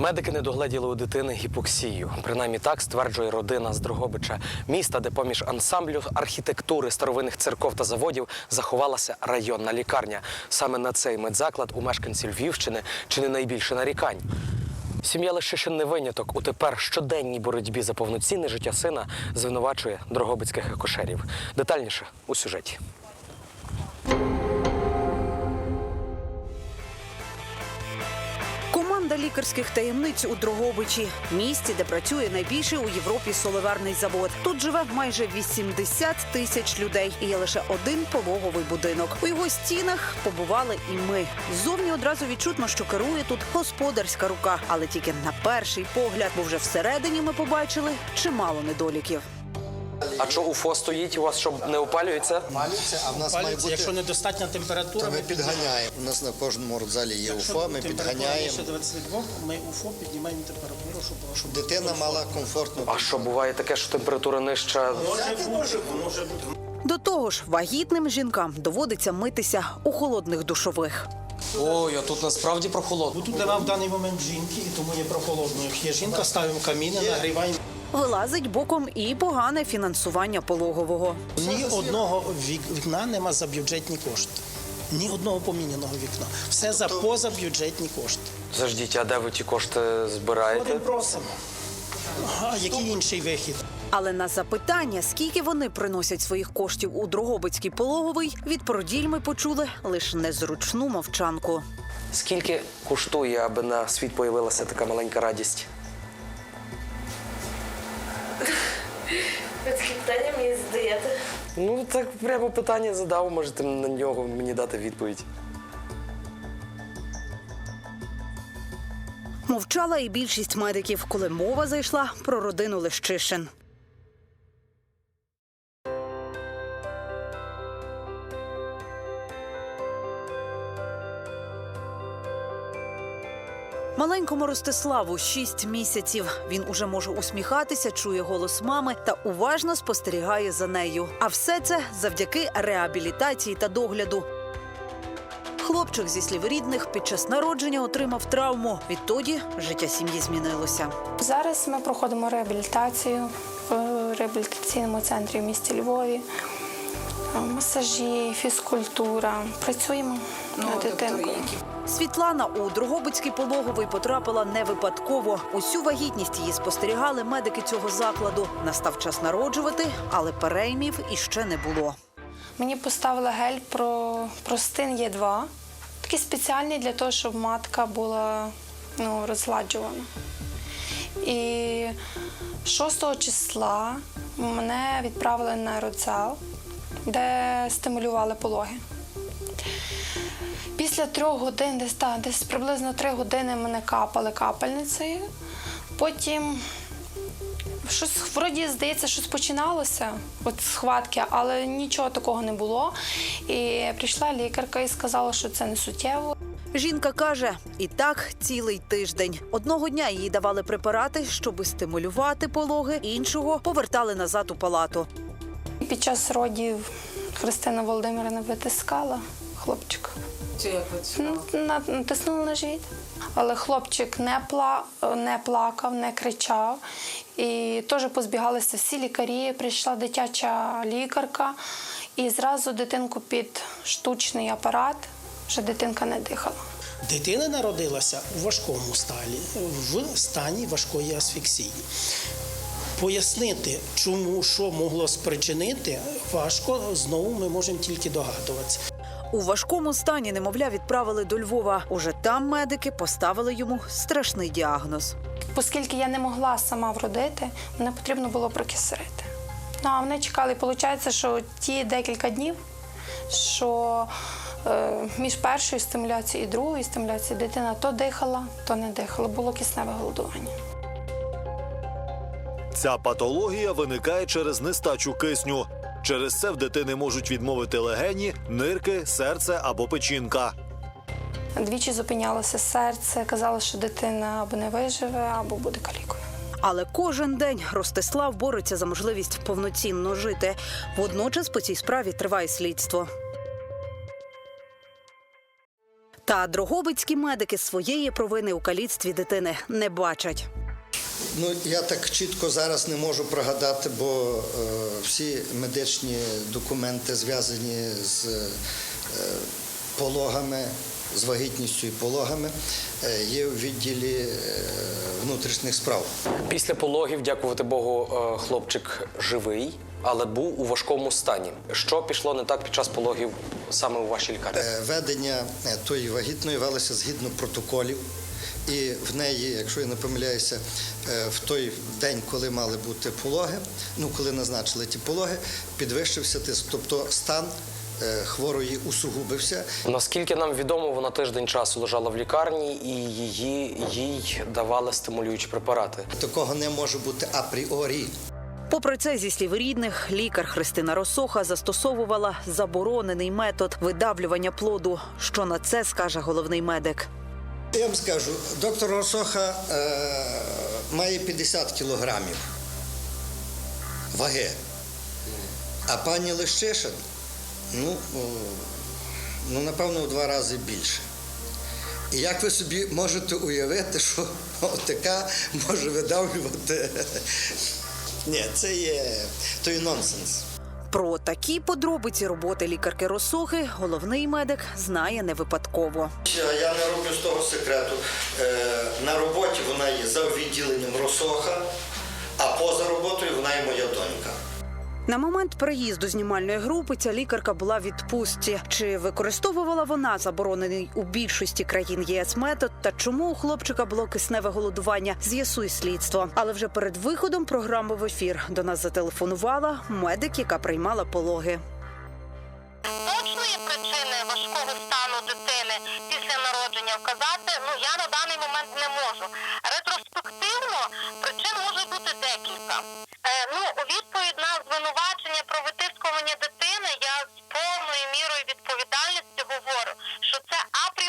Медики не догледіли у дитини гіпоксію. Принаймні так стверджує родина з Дрогобича, міста, де поміж ансамблю архітектури старовинних церков та заводів заховалася районна лікарня. Саме на цей медзаклад у мешканців Львівщини чи не найбільше нарікань. Сім'я лише ще не виняток. У тепер щоденній боротьбі за повноцінне життя сина звинувачує дрогобицьких акушерів. Детальніше у сюжеті. Лікарських таємниць у Дрогобичі, місті, де працює найбільший у Європі соливарний завод. Тут живе майже 80 тисяч людей. І є лише один пологовий будинок. У його стінах побували і ми. Ззовні одразу відчутно, що керує тут господарська рука, але тільки на перший погляд, бо вже всередині ми побачили чимало недоліків. А що УФО стоїть у вас, щоб не опалюється? Палюється, а в нас має бути. якщо недостатня температура, Та ми підганяємо. У нас на кожному родзалі є Якщо УФО, ми температура підганяємо, більше 22, ми УФО піднімаємо температуру, щоб, щоб дитина мала комфортну. А що буває таке, що температура нижча? Може бути, може бути. До того ж, вагітним жінкам доводиться митися у холодних душових. Ой, а тут насправді прохолодно. Бо тут нема в даний момент жінки, і тому є прохолодно. Як є жінка, ставимо каміни, нагріваємо. Вилазить боком і погане фінансування пологового. Ні одного вікна нема за бюджетні кошти. Ні одного поміняного вікна. Все за позабюджетні кошти. Заждіть, а де ви ті кошти збираєте? Один просимо. А який інший вихід? Але на запитання, скільки вони приносять своїх коштів у Дрогобицький пологовий, від породіль ми почули лише незручну мовчанку. Скільки коштує, аби на світ появилася така маленька радість? Питання мені задаєте. Ну так прямо питання задав, можете на нього мені дати відповідь. Мовчала і більшість медиків, коли мова зайшла про родину Лещишин. Маленькому Ростиславу 6 місяців. Він уже може усміхатися, чує голос мами та уважно спостерігає за нею. А все це завдяки реабілітації та догляду. Хлопчик зі слів рідних під час народження отримав травму. Відтоді життя сім'ї змінилося. Зараз ми проходимо реабілітацію в реабілітаційному центрі в місті Львові. Масажі, фізкультура. Працюємо над дитинкою. Світлана у Дрогобицький пологовий потрапила не випадково. Усю вагітність її спостерігали медики цього закладу. Настав час народжувати, але переймів іще не було. Мені поставили гель про простин Є2. Такий спеціальний для того, щоб матка була ну, розгладжувана. І 6 числа мене відправили на родзал, де стимулювали пологи. Після трьох годин, десь, та, десь приблизно три години мене капали капельницею. Потім щось вроді здається, щось починалося, от схватки, але нічого такого не було. І прийшла лікарка і сказала, що це не суттєво. Жінка каже, і так цілий тиждень. Одного дня їй давали препарати, щоби стимулювати пологи, іншого повертали назад у палату. Під час родів Христина Володимирівна витискала хлопчика. Це як? Ну, на- Натиснула на живіт. Але хлопчик не, пла... не плакав, не кричав. І теж позбігалися всі лікарі. Прийшла дитяча лікарка, і зразу дитинку під штучний апарат, вже дитинка не дихала. Дитина народилася у важкому стані, в стані важкої асфіксії. Пояснити, чому що могло спричинити, важко. Знову ми можемо тільки догадуватися. У важкому стані немовля відправили до Львова. Уже там медики поставили йому страшний діагноз. Оскільки я не могла сама вродити, мене потрібно було прокисерити. Ну а вони чекали, виходить, що ті декілька днів, що е, між першою стимуляцією і другою стимуляцією дитина то дихала, то не дихала. Було кисневе голодування. Ця патологія виникає через нестачу кисню. Через це в дитини можуть відмовити легені, нирки, серце або печінка. Двічі зупинялося серце, казали, що дитина або не виживе, або буде калікою. Але кожен день Ростислав бореться за можливість повноцінно жити. Водночас по цій справі триває слідство. Та дрогобицькі медики своєї провини у каліцтві дитини не бачать. Ну я так чітко зараз не можу пригадати, бо е, всі медичні документи зв'язані з е, пологами, з вагітністю і пологами, е, є в відділі е, внутрішніх справ. Після пологів, дякувати Богу, е, хлопчик живий, але був у важкому стані. Що пішло не так під час пологів саме у вашій лікарні? Е, Ведення е, тої вагітної велося згідно протоколів. І в неї, якщо я не помиляюся, е, в той день, коли мали бути пологи, ну коли назначили ті пологи, підвищився тиск, тобто стан е, хворої усугубився. Наскільки нам відомо, вона тиждень часу лежала в лікарні і її їй давали стимулюючі препарати. Такого не може бути апріорі. Попри це, зі слів рідних, лікар Христина Росоха застосовувала заборонений метод видавлювання плоду. Що на це скаже головний медик? Я вам скажу, доктор Росоха е, має 50 кілограмів ваги, а пані Лещишин, ну, о, ну, напевно, в два рази більше. І як ви собі можете уявити, що така може видавлювати? Ні, це є той нонсенс. Про такі подробиці роботи лікарки Росохи головний медик знає не випадково. Я не роблю з того секрету. Е, На роботі вона є за відділенням Росоха, а поза роботою вона є моя донька. На момент приїзду знімальної групи ця лікарка була в відпустці. Чи використовувала вона заборонений у більшості країн ЄС метод та чому у хлопчика було кисневе голодування? З'ясує слідство. Але вже перед виходом програми в ефір до нас зателефонувала медик, яка приймала пологи. Точної причини важкого стану дитини після народження вказати ну я на даний момент не можу. Ретроспективно причин може бути декілька. Е, ну, у відповідь на звинувачення про витискування дитини я з повною мірою відповідальності говорю, що це абсолютно